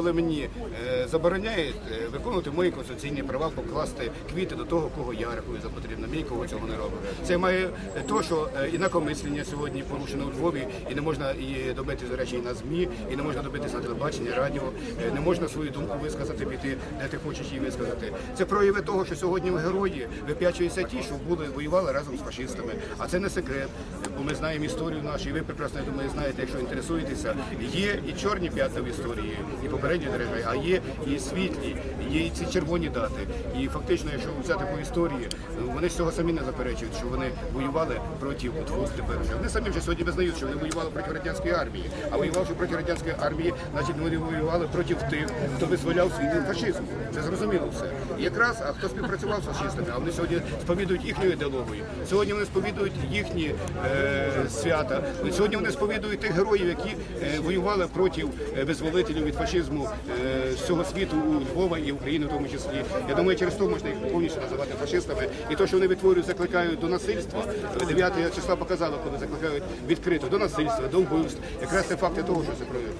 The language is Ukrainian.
коли мені е, забороняють е, виконувати мої конституційні права, покласти квіти до того, кого я рахую за потрібно. Мій кого цього не робить. Це має е, то, що інакомислення сьогодні порушено у Львові, і не можна і добити до речі на змі, і не можна добитися на телебаченні, радіо. Не можна свою думку висказати, піти, де ти хочеш її висказати. Це прояви того, що сьогодні герої вип'ячуються ті, що були воювали разом з фашистами. А це не секрет, бо ми знаємо історію нашу, і ви прекрасно я думаю, знаєте, якщо інтересуєтеся, є і чорні п'ятна в історії, і попередні дереві, а є і світлі, є і ці червоні дати. І фактично, якщо взяти по історії, вони з цього самі не заперечують, що вони воювали проти от ВОЗ. Вони самі вже сьогодні визнають, що вони воювали проти радянської армії. А воювавши проти радянської армії, значить вони воювали проти тих, хто визволяв світ від фашизму. Це зрозуміло все. І якраз, а хто співпрацював з фашистами, а вони сьогодні сповідують їхню ідеологію. Сьогодні вони сповідують їхні е, свята. Сьогодні вони сповідують тих героїв, які е, воювали проти е, визволителів від фашизму е, всього світу у Львова і України в тому числі. Я думаю, через то можна їх повністю називати фашистами. І то, що вони витворюють, закликають до насильства. 9 числа показало, коли закликають відкрито до насильства, до вбивств. Якраз це факти того, що це проявляє.